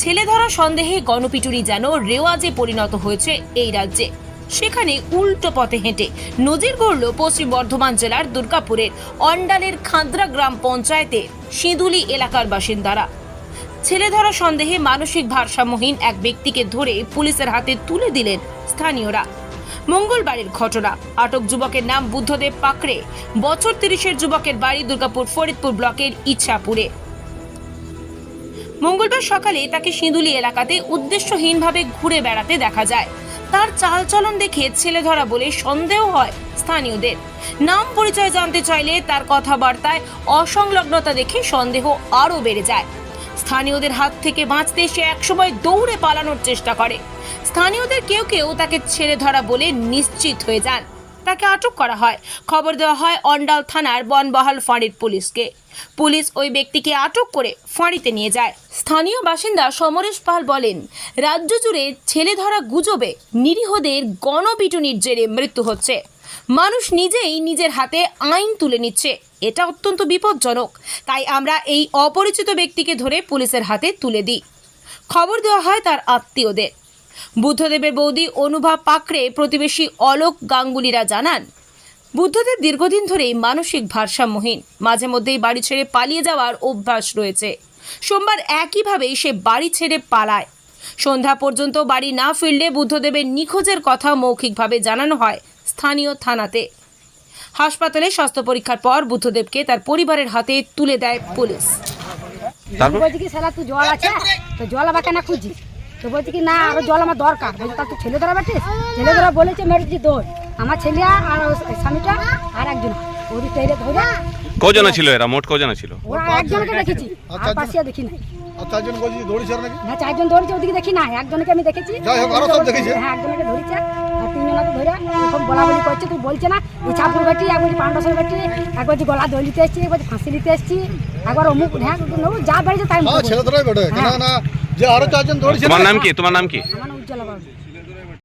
ছেলে ধরা সন্দেহে গণপিটুনি যেন রেওয়াজে পরিণত হয়েছে এই রাজ্যে। সেখানে উল্টো পথে হেঁটে নজির গড়ল পশ্চিম বর্ধমান জেলার দুর্গাপুরের অন্ডালের খাদ্রা গ্রাম পঞ্চায়েতের সিঁদুলি এলাকার বাসিন্দারা। ছেলে ধরা সন্দেহে মানসিক ভারসাম্যহীন এক ব্যক্তিকে ধরে পুলিশের হাতে তুলে দিলেন স্থানীয়রা। মঙ্গলবারের ঘটনা। আটক যুবকের নাম বুদ্ধদেব পাকড়ে। বছর তিরিশের যুবকের বাড়ি দুর্গাপুর ফরিদপুর ব্লকের ইচ্ছাপুরে মঙ্গলবার সকালে তাকে সিঁদুলি এলাকাতে উদ্দেশ্যহীনভাবে ঘুরে বেড়াতে দেখা যায়। তার চালচলন দেখে ছেলে ধরা বলে সন্দেহ হয় স্থানীয়দের। নাম পরিচয় জানতে চাইলে তার কথাবার্তায় অসংলগ্নতা দেখে সন্দেহ আরও বেড়ে যায়। স্থানীয়দের হাত থেকে বাঁচতে সে একসময় দৌড়ে পালানোর চেষ্টা করে। স্থানীয়দের কেউ কেউ তাকে ছেড়ে ধরা বলে নিশ্চিত হয়ে যান। তাকে আটক করা হয়। খবর দেওয়া হয় অন্ডাল থানার বনবহাল ফাঁড়ির পুলিশকে। পুলিশ ওই ব্যক্তিকে আটক করে ফাঁড়িতে নিয়ে যায়। স্থানীয় বাসিন্দা সমরেশ পাল বলেন, রাজ্য জুড়ে ছেলে ধরা গুজবে, নিরীহদের গণপিটুনির জেরে মৃত্যু হচ্ছে। মানুষ নিজেই নিজের হাতে আইন তুলে নিচ্ছে। এটা অত্যন্ত বিপজ্জনক। তাই আমরা এই অপরিচিত ব্যক্তিকে ধরে পুলিশের হাতে তুলে দিই। খবর দেওয়া হয় তার আত্মীয়দের। বুদ্ধদেবের বৌদি অনুভা পাকড়ে প্রতিবেশী অলোক গাঙ্গুলিরা জানান বুদ্ধদেব দীর্ঘদিন ধরেই মানসিক ভারসাম্যহীন। মাঝে মধ্যেই বাড়ি ছেড়ে পালিয়ে যাওয়ার অভ্যাস রয়েছে। সোমবার একইভাবেই সে বাড়ি ছেড়ে পালায়। সন্ধ্যা পর্যন্ত বাড়ি না ফিরলে বুদ্ধদেবের নিখোঁজের কথা মৌখিকভাবে জানানো হয় স্থানীয় থানাতে। হাসপাতালে স্বাস্থ্য পরীক্ষার পর বুদ্ধদেবকে তার পরিবারের হাতে তুলে দেয় পুলিশ। জল আছে? তো জল আবার কেন খুঁজছিস? তো বলছি কি না আরও জল আমার দরকার। বলছি তা তো ছেলে ধরা বাটিস ছেলে ধরা বলেছে মেরেছি দোষ আমার ছেলে আর স্বামীটা আর একজন। ওর টেরে ধরে কজনা ছিল এরা? মোট কজনা ছিল? ওরা একজনকে দেখেছি। আর পাশে দেখি নাই। আর চারজন বলছি দৌড়েছে নাকি? হ্যাঁ চারজন ধরেছে ওদিকে দেখি না একজনকে আমি দেখেছি। যাই হোক, আরও সব দেখেছে। হ্যাঁ একজনকে ধরেছে। তিনজনকে ধরে এখন বলা বলি করছে তুই বলছে না এই ছাপুর বেটি এক বলছি পাণ্ডসের বেটি এক বলছি গলা দই নিতে এসছি এক বলছি ফাঁসি নিতে এসছি একবার অমুক হ্যাঁ ও যা বেড়েছে তাই হ্যাঁ মুখে ছেলে বলছে। ধরাই বেটে হ্যাঁ। না না যে আরও চারজন দৌড়ছে তোমার নাম কি তোমার নাম কি আমার নাম উজ্জ্বলা বাবু